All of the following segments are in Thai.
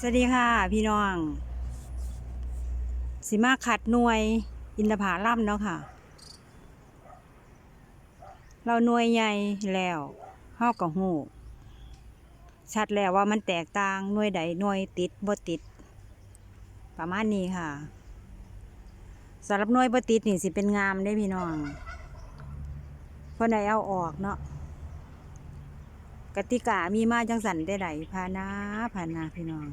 สวัสดีค่ะ พี่น้อง สิมาขัดหน่วยอินทผาล่ำเนาะค่ะ เราหน่วยใหญ่แล้วเฮากับหูชัดแล้วว่ามันแตกต่างหน่วยใดหน่วยติดบ่ติด ประมาณนี้ค่ะสำหรับหน่วยบ่ติดนี่สิเป็นงามได้พี่น้องเพราะไหนเอาออกเนาะกติกามีมาจังสันได้ไดพานาพานาพี่น้อง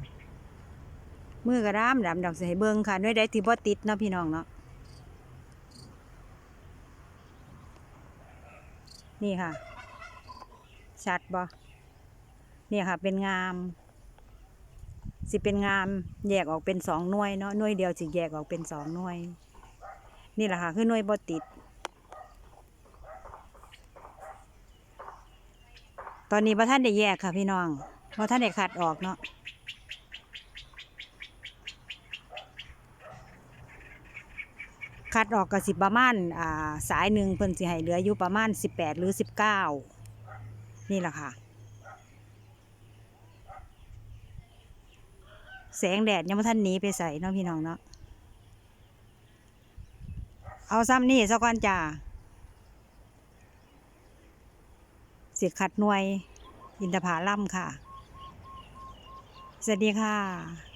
มือกระด้ามดำดอกใส่เบิงค่ะหน่วยใดที่บ่ติดเนาะพี่น้องเนาะนี่ค่ะ ชัดบ่นี่ค่ะ เป็นงาม สิเป็นงามแยกออกเป็นสองหน่วยเนาะหน่วยเดียวสิแยกออกเป็นสองหน่วย นี่แหละค่ะ คือหน่วยบ่ติด ตอนนี้พระท่านได้แยกค่ะพี่น้องพระท่านได้ขัดออกเนาะ คัดออกกับสิบประมาณอ่าสายหนึ่งเพิ่นสิให้เหลืออยู่ประมาณสิบแปดหรือสิบเก้านี่แหละค่ะ แสงแดดยังไม่ทันหนีไปใส่เนาะพี่น้องเนาะเอาซ้ำนี่สักวันจ้าสิขัดหน่วย อินทผาล่ำค่ะ สวัสดีค่ะ